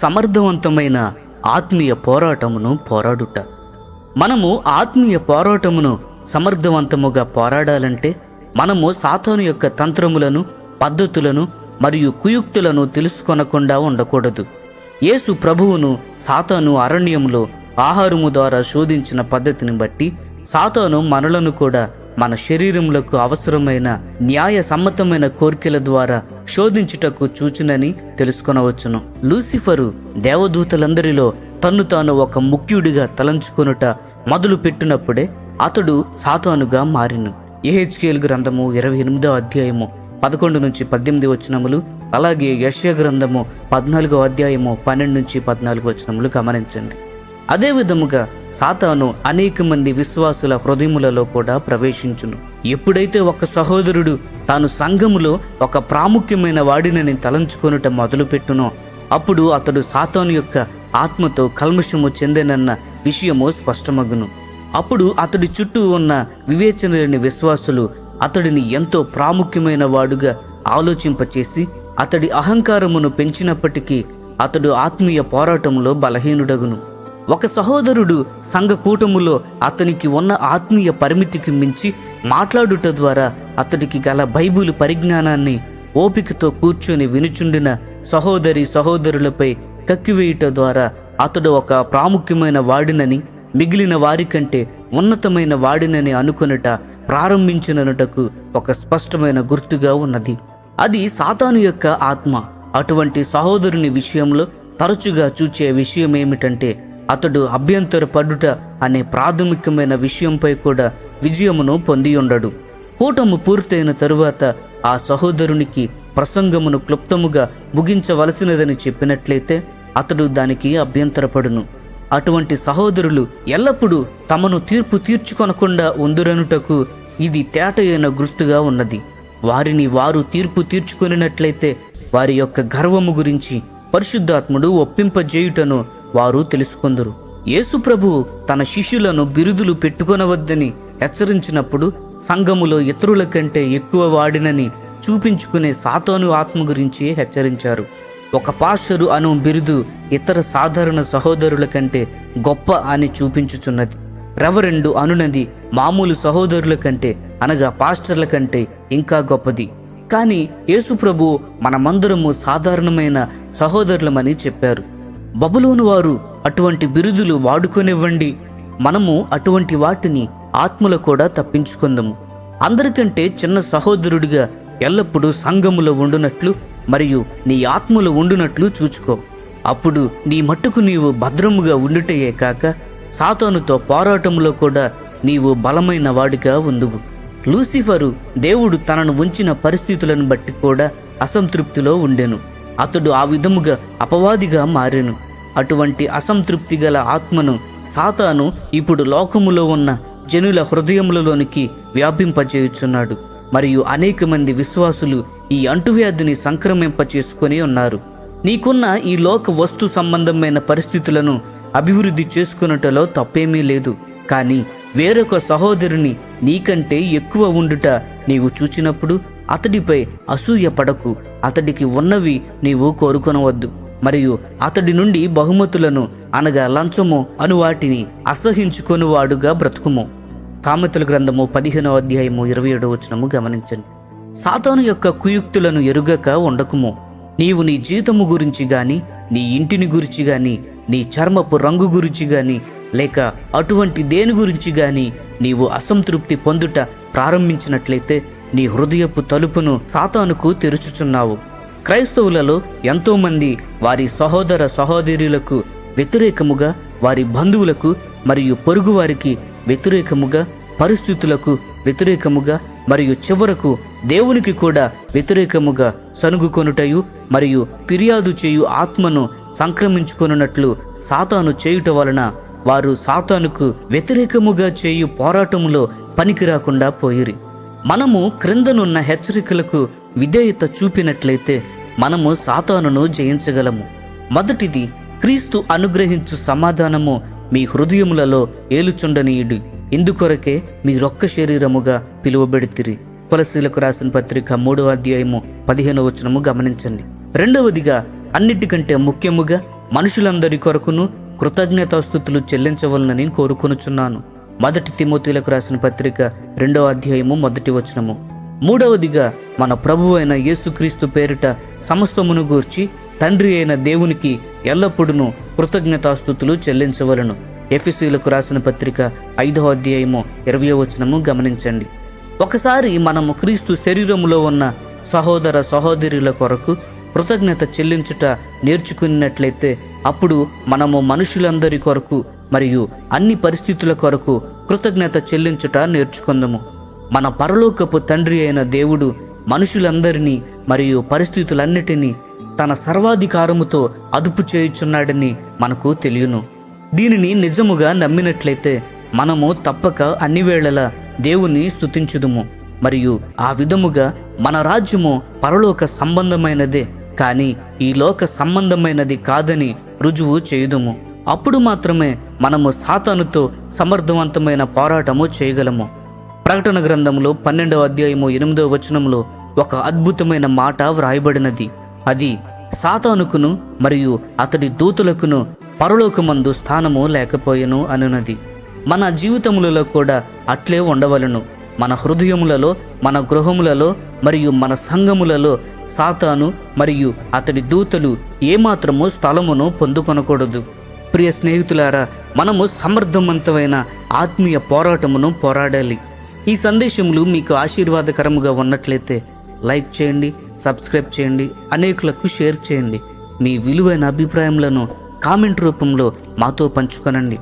సమర్థవంతమైన ఆత్మీయ పోరాటమును పోరాడుట. మనము ఆత్మీయ పోరాటమును సమర్థవంతముగా పోరాడాలంటే మనము సాతాను యొక్క తంత్రములను పద్ధతులను మరియు కుయుక్తులను తెలుసుకొనకుండా ఉండకూడదు. యేసు ప్రభువును సాతాను అరణ్యములో ఆహారము ద్వారా శోధించిన పద్ధతిని బట్టి సాతాను మనలను కూడా మన శరీరములకు అవసరమైన న్యాయ సమ్మతమైన కోరికల ద్వారా శోధించుటకు చూచునని తెలుసుకొనవచ్చును. లూసిఫరు దేవదూతలందరిలో తన్ను తాను ఒక ముఖ్యుడిగా తలంచుకొనుట మొదలు పెట్టినప్పుడే అతడు సాతానుగా మారిను. ఏహెచ్కేల్ గ్రంథము ఇరవై ఎనిమిదో అధ్యాయము పదకొండు నుంచి పద్దెనిమిది వచనములు అలాగే యశ్య గ్రంథము పద్నాలుగో అధ్యాయము పన్నెండు నుంచి పద్నాలుగు వచనములు గమనించండి. అదే విధముగా సాతాను అనేక మంది విశ్వాసుల హృదయములలో కూడా ప్రవేశించును. ఎప్పుడైతే ఒక సహోదరుడు తాను సంఘములో ఒక ప్రాముఖ్యమైన వాడినని తలంచుకొనుట మొదలుపెట్టునో అప్పుడు అతడు సాతాను యొక్క ఆత్మతో కల్మషము చెందెనన్న విషయము స్పష్టమగును. అప్పుడు అతడి చుట్టూ ఉన్న వివేచనలేని విశ్వాసులు అతడిని ఎంతో ప్రాముఖ్యమైన వాడుగా ఆలోచింపచేసి అతడి అహంకారమును పెంచినప్పటికీ అతడు ఆత్మీయ పోరాటంలో బలహీనుడగును. ఒక సహోదరుడు సంఘ కూటములో అతనికి ఉన్న ఆత్మీయ పరిమితికి మించి మాట్లాడుట ద్వారా అతడికి గల బైబిల్ పరిజ్ఞానాన్ని ఓపికతో కూర్చొని వినుచుండిన సహోదరి సహోదరులపై కక్కివేయుట ద్వారా అతడు ఒక ప్రాముఖ్యమైన వాడినని మిగిలిన వారికంటే ఉన్నతమైన వాడినని అనుకొనుట ప్రారంభించినటకు ఒక స్పష్టమైన గుర్తుగా ఉన్నది. అది సాతాను యొక్క ఆత్మ. అటువంటి సహోదరుని విషయంలో తరచుగా చూచే విషయం ఏమిటంటే అతడు అభ్యంతరపడుట అనే ప్రాథమికమైన విషయంపై కూడా విజయమును పొంది ఉండడు కూటము పూర్తయిన తరువాత ఆ సహోదరునికి ప్రసంగమును క్లుప్తముగా ముగించవలసినదని చెప్పినట్లయితే అతడు దానికి అభ్యంతరపడును. అటువంటి సహోదరులు ఎల్లప్పుడూ తమను తీర్పు తీర్చుకొనకుండా ఉందురనుటకు ఇది తేటయైన గుర్తుగా ఉన్నది. వారిని వారు తీర్పు తీర్చుకొనినట్లయితే వారి యొక్క గర్వము గురించి పరిశుద్ధాత్ముడు ఒప్పింపజేయుటను వారు తెలుసుకొందరు. యేసుప్రభు తన శిష్యులను బిరుదులు పెట్టుకొనవద్దని హెచ్చరించినప్పుడు సంఘములో ఇతరుల కంటే ఎక్కువ వాడినని చూపించుకునే సాతాను ఆత్మ గురించి హెచ్చరించారు. ఒక పాస్టరు అను బిరుదు ఇతర సాధారణ సహోదరుల కంటే గొప్ప అని చూపించుచున్నది. రెవరెండు అనునది మామూలు సహోదరుల కంటే అనగా పాస్టర్ల కంటే ఇంకా గొప్పది. కానీ యేసుప్రభు మనమందరము సాధారణమైన సహోదరులమని చెప్పారు. బబులోను వారు అటువంటి బిరుదులు వాడుకొనివ్వండి. మనము అటువంటి వాటిని ఆత్మలో కూడా తప్పించుకుందాము. అందరికంటే చిన్న సహోదరుడిగా ఎల్లప్పుడూ సంఘములో ఉండునట్లు మరియు నీ ఆత్మలో ఉండునట్లు చూచుకో. అప్పుడు నీ మట్టుకు నీవు భద్రముగా ఉండుటయే కాక సాతానుతో పోరాటంలో కూడా నీవు బలమైన వాడిగా ఉందువు. లూసిఫరు దేవుడు తనను ఉంచిన పరిస్థితులను బట్టి కూడా అసంతృప్తిలో ఉండెను. అతడు ఆ విధముగా అపవాదిగా మారెను. అటువంటి అసంతృప్తి గల ఆత్మను సాతాను ఇప్పుడు లోకములో ఉన్న జనుల హృదయములలోనికి వ్యాపింపచేయుచున్నాడు మరియు అనేక మంది విశ్వాసులు ఈ అంటువ్యాధిని సంక్రమింప చేసుకొని ఉన్నారు. నీకున్న ఈ లోక వస్తు సంబంధమైన పరిస్థితులను అభివృద్ధి చేసుకున్నటలో తప్పేమీ లేదు. కానీ వేరొక సహోదరుని నీకంటే ఎక్కువ ఉండుట నీవు చూచినప్పుడు అతడిపై అసూయ పడకు. అతడికి ఉన్నవి నీవు కోరుకొనవద్దు. మరియు అతడి నుండి బహుమతులను అనగా లంచము అను వాటిని అసహించుకొనువాడుగా బ్రతుకుము. సామెతల గ్రంథము పదిహేనో అధ్యాయము ఇరవై ఏడో వచనము గమనించండి. సాతాను యొక్క కుయుక్తులను ఎరుగక ఉండకుము. నీవు నీ జీతము గురించి గాని నీ ఇంటిని గురించి గాని నీ చర్మపు రంగు గురించి గాని లేక అటువంటి దేని గురించి గాని నీవు అసంతృప్తి పొందుట ప్రారంభించినట్లయితే నీ హృదయపు తలుపును సాతానుకు తెరుచుచున్నావు. క్రైస్తవులలో ఎంతోమంది వారి సహోదర సహోదరులకు వ్యతిరేకముగా వారి బంధువులకు మరియు పొరుగువారికి వ్యతిరేకముగా పరిస్థితులకు వ్యతిరేకముగా మరియు చివరకు దేవునికి కూడా వ్యతిరేకముగా సనుగుకొనుటయు మరియు ఫిర్యాదు చేయు ఆత్మను సంక్రమించుకొనున్నట్లు సాతాను చేయుట వలన వారు సాతానుకు వ్యతిరేకముగా చేయు పోరాటములో పనికి రాకుండా పోయిరి. మనము క్రిందనున్న హెచ్చరికలకు విధేయత చూపినట్లయితే మనము సాతానును జయించగలము. మొదటిది క్రీస్తు అనుగ్రహించు సమాధానము మీ హృదయములలో ఏలుచుండనీయుడి. ఇందుకొరకే మీరొక్క శరీరముగా పిలువబెడితిరి. కొలసీలకు రాసిన పత్రిక మూడవ అధ్యాయము పదిహేను వచనము గమనించండి. రెండవదిగా అన్నిటికంటే ముఖ్యముగా మనుషులందరి కొరకును కృతజ్ఞతాస్థుతులు చెల్లించవలనని కోరుకొనుచున్నాను. మొదటి తిమోతిలకు రాసిన పత్రిక రెండవ అధ్యాయము మొదటి వచనము. మూడవదిగా మన ప్రభు అయిన యేసుక్రీస్తు పేరిట సమస్తమును గూర్చి తండ్రి అయిన దేవునికి ఎల్లప్పుడూ కృతజ్ఞతాస్థుతులు చెల్లించవలను. ఎఫ్ఎస్సీలకు రాసిన పత్రిక ఐదవ అధ్యాయము ఇరవై వచనము గమనించండి. ఒకసారి మనము క్రీస్తు శరీరములో ఉన్న సహోదర సహోదరుల కొరకు కృతజ్ఞత చెల్లించుట నేర్చుకున్నట్లయితే అప్పుడు మనము మనుషులందరి కొరకు మరియు అన్ని పరిస్థితుల కొరకు కృతజ్ఞత చెల్లించుట నేర్చుకుందాము. మన పరలోకపు తండ్రి అయిన దేవుడు మనుషులందరినీ మరియు పరిస్థితులన్నిటినీ తన సర్వాధికారముతో అదుపు చేయుచున్నాడని మనకు తెలియను. దీనిని నిజముగా నమ్మినట్లయితే మనము తప్పక అన్ని వేళలా దేవుని స్థుతించుదుము మరియు ఆ విధముగా మన రాజ్యము పరలోక సంబంధమైనదే కానీ ఈ లోక సంబంధమైనది కాదని రుజువు చేయుదుము. అప్పుడు మాత్రమే మనము సాతానుతో సమర్థవంతమైన పోరాటము చేయగలము. ప్రకటన గ్రంథంలో పన్నెండవ అధ్యాయము ఎనిమిదవ వచనంలో ఒక అద్భుతమైన మాట వ్రాయబడినది. అది సాతానుకును మరియు అతడి దూతులకును పరలోకమందు స్థానము లేకపోయెను అనునది. మన జీవితములలో కూడా అట్లే ఉండవలను. మన హృదయములలో మన గృహములలో మరియు మన సంఘములలో సాతాను మరియు అతడి దూతలు ఏమాత్రము స్థలమును పొందుకొనకూడదు. ప్రియ స్నేహితులారా మనము సమర్థవంతమైన ఆత్మీయ పోరాటమును పోరాడాలి. ఈ సందేశములు మీకు ఆశీర్వాదకరముగా ఉన్నట్లయితే లైక్ చేయండి సబ్స్క్రైబ్ చేయండి అనేకులకు షేర్ చేయండి. మీ విలువైన అభిప్రాయములను కామెంట్ రూపంలో మాతో పంచుకొనండి.